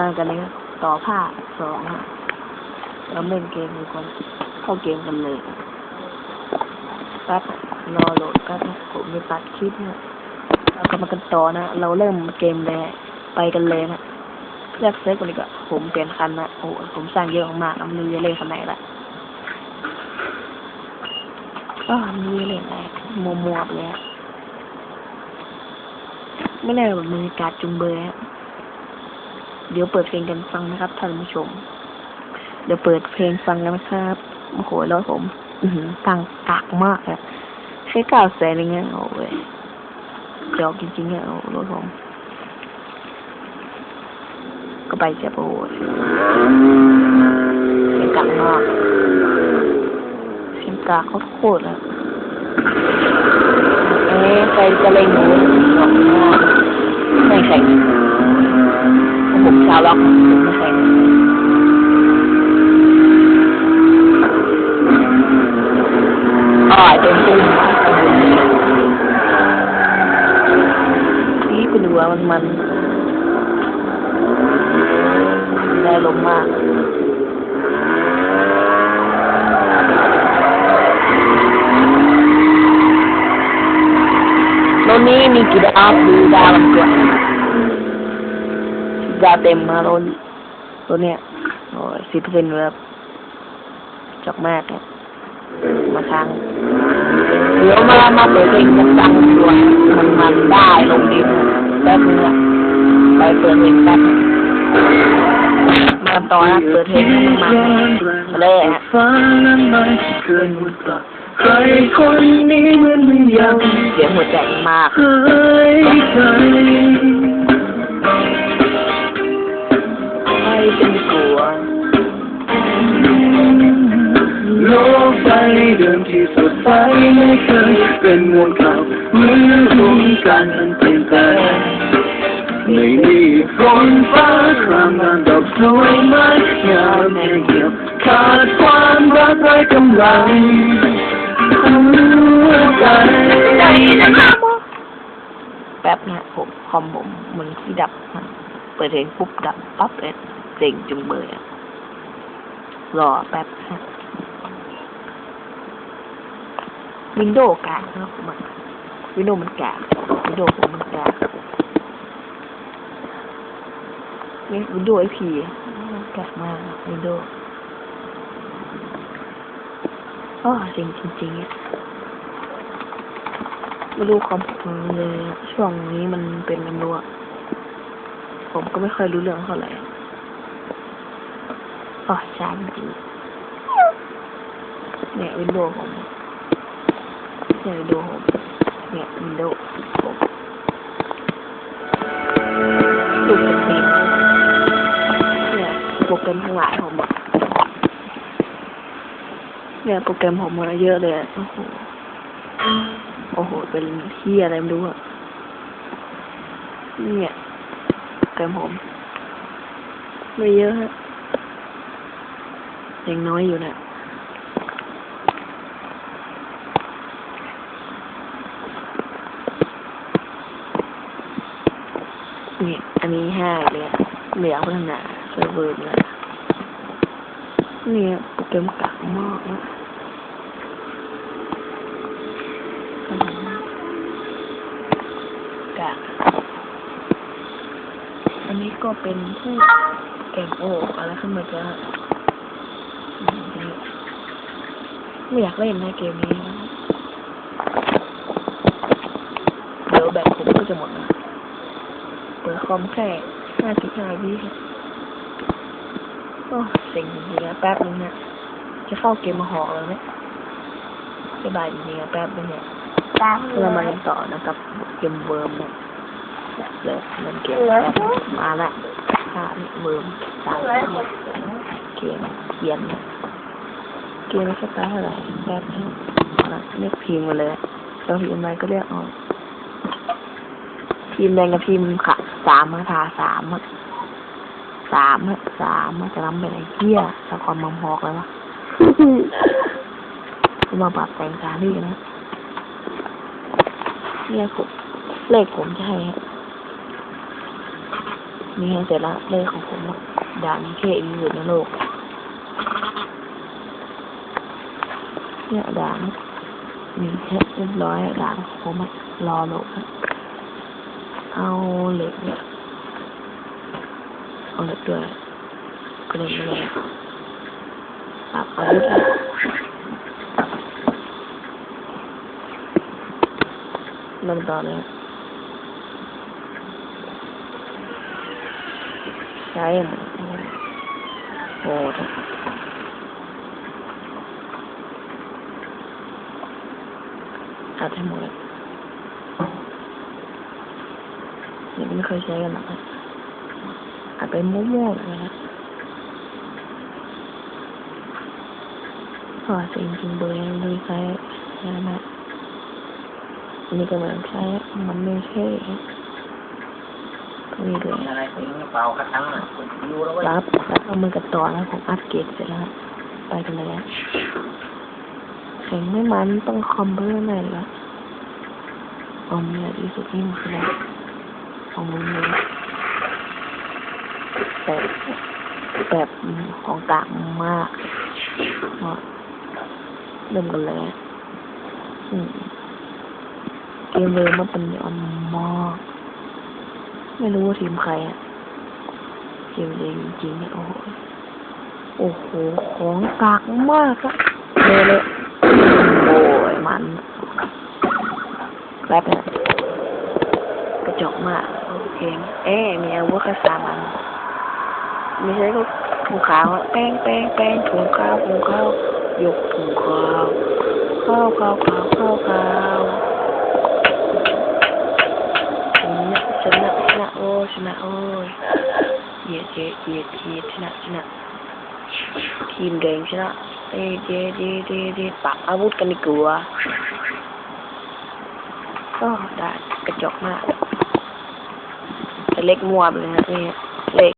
มากันเลยต่อผ้าสองเราเล่นเกมดีกว่าเข้าเกมกันเลยแป๊บรอโหลดแป๊บผมจะตัดคลิปนะเรากลับมากันต่อนะ เราเริ่มเกมเลยไปกันเลยนะเลือกเซตก่อนดีกว่าผมเปลี่ยนคันนะโอ้ผมสร้างเยอะมากนะไมันรู้จะเล่นคันไหนละก็มีเล่นอะไรมัวมัวๆไปเลยไม่แน่แบบมือการจุงเบยอะ เดี๋ยวเปิดเพลงกันฟังนะครับท่านผู้ชม เดี๋ยวเปิดเพลงฟังกันนะครับโอ้โหรถผม อือหือตังกากมากอะแค่เก้าแสนเองอะโอ้ยเดี๋ยวจริงๆอะโอ้รถผมก็ไปเจ็บโอ้ยเสียงกากมากเสียงกากโคตรๆอะเอ๊ะใครจะเล่นหนู มันมันได้ลมมากรถนี้มีกี่ดาวดูดาวมันก่อนดาวเต็มมาโดนตัวเนี้ยโอ้ยสิบเปอร์เซ็นต์แบบจากม่เนี่ยมาทางเดี๋ยวมามาเปิดเพลงดังๆด้วยมันมันได้ลงดิน แป๊บนึงอะไปเปิดเพลงแป๊บมาต่อนะเปิดเพลงมาเลยฮะใครคนนี้มือนไม่ยังเสียงหัวใจมากเคยใจไม่เป็นกลัวโลกใบเดิมที่สดใสไม่เคยเป็นมวลเก่าเหมือนทุ่งกันมันเปลี่ยนแปลง ไม่มีฝนฟ้าครามงานดอกสวยไม้งามแห้งเหี่ยวขาดความรักไร้กำลังหัวใจแป๊บนะผมคอมผมมันที่ดับมันเปิดเพลงปุ๊บดับปั๊บเลยเจ๋งจุงเบยอะรอแป๊บฮะวินโดว์กากนะครับผมวินโดว์มันกากวินโดว์ผมมันกากนี่ วินโดว์ไอพีมันกากมาวินโดว์อ๋อจริงจริงๆอะไม่รู้ความผมเลยช่วงนี้มันเป็นกันรัวผมก็ไม่ค่อยรู้เรื่องเท่าไหร่อ๋อช้าจริงเนี่ยวินโดว์ผมเนี่ยวินโดว์ผมเนี่ยวินโดว์ เนี่ยโปรแกรมผมมาเยอะเลยโอ้โหโอ้โห เป็นที่อะไรไม่รู้อะเนี่ยเกินผม ไม่เยอะฮะยังน้อยอยู่นะเนี่ยอันนี้ห้าเลยะเหลือพัฒนาเซิร์ฟเวอร์นะเนี่ย โปรแกรมกักมากนะกะอันนี้ก็เป็นผู้เก่งโอ้อะไรขึ้นมาจะไม่อยากเล่นนะเกมนี้นะเดี๋ยวแบตผมก็จะหมดนะเปิดคอมแค่ห้าสิบห้าวิครับโอ้เซ็งจริงๆนะแป๊บนึงเนี่ย จะเข้าเกมมาหอกแล้วเนี่ยสบายจริงๆนะแป๊บนึงเนี่ยเรามาเล่นต่อนะครับเกมเวิร์มเนี่ยแบบเลยเล่นเกมมาละค่ะเวิร์มสามเกมเขียนเนี่ยเกมไม่ใช่ตาเท่าไหร่แบบนี้นะเรียกพิมพ์มาเลยเราพิมพ์อะไรก็เรียกออกพิมพ์แดงกับพิมพ์ค่ะสามมาทาสามอะสามอะสามอะจะทำเป็นไอ้เหี้ยสะความมัมฮอกเลยวะ มาปรับแต่งการนี่นะเนี่ยผมเลขผมให้ฮะนี่เสร็จแล้วเลขของผมด่านเคอีอยู่ในโลก เนี่ยด่านมีแค่เรียบร้อยด่านของผมรอโลกเอาเหล็กเนี่ยเอาเหล็กด้วยกระเริ่มต่อเลย ใช่ไหมโอ้โหอาจจะหมดเลยนี่ไม่เคยใช้กันหร อกนะอาจไปมั่วๆเลยนะเพราะว่าจริงๆโดยโดยใช้ใช้มาอันนี้ก็เหมือนใช้มันไม่ใช่ก็มีด้วยอะไรถึงเปล่ากระทังอะอยู่แล้วว่ารับรับเอามือกับต่อแล้วผมอัปเกรดเสร็จแล้ว ไปกันเลยแข็งไม่มันต้องคอมเบอร์หน่อยละเอาเมียดีสุดนี่มันคืออะไรของมึงเลยแบบแบบของกลางมาก เริ่มกันเลยอะอืมเกมเวอร์มันเป็นยอนมากไม่รู้ว่าทีมใครอะเกมเองจริงๆเนี่ยโอ้โหโอ้โห ของกากมากอะเลยเลยโอ้ยมันแป๊บนะกระจกมากโอเคเอ๊มีอาวุธแค่สามันไม่ใช่ก็ถุงขาวอะแป้งแป้งแป้งถุงข้าวถุงข้าว ยกถุงข้าวข้าวข้าวข้าวข้าวข้าวชนะชนะชนะโอ้ชนะโอ้เยียดเยียดเยียดเยียดชนะชนะทีมแดงชนะเอ้ยเดเดเดเดปักอาวุธกันดีกว่าก็ได้กระจอกมากเล็กมัวไปเลยนะเนี่ยเล็ก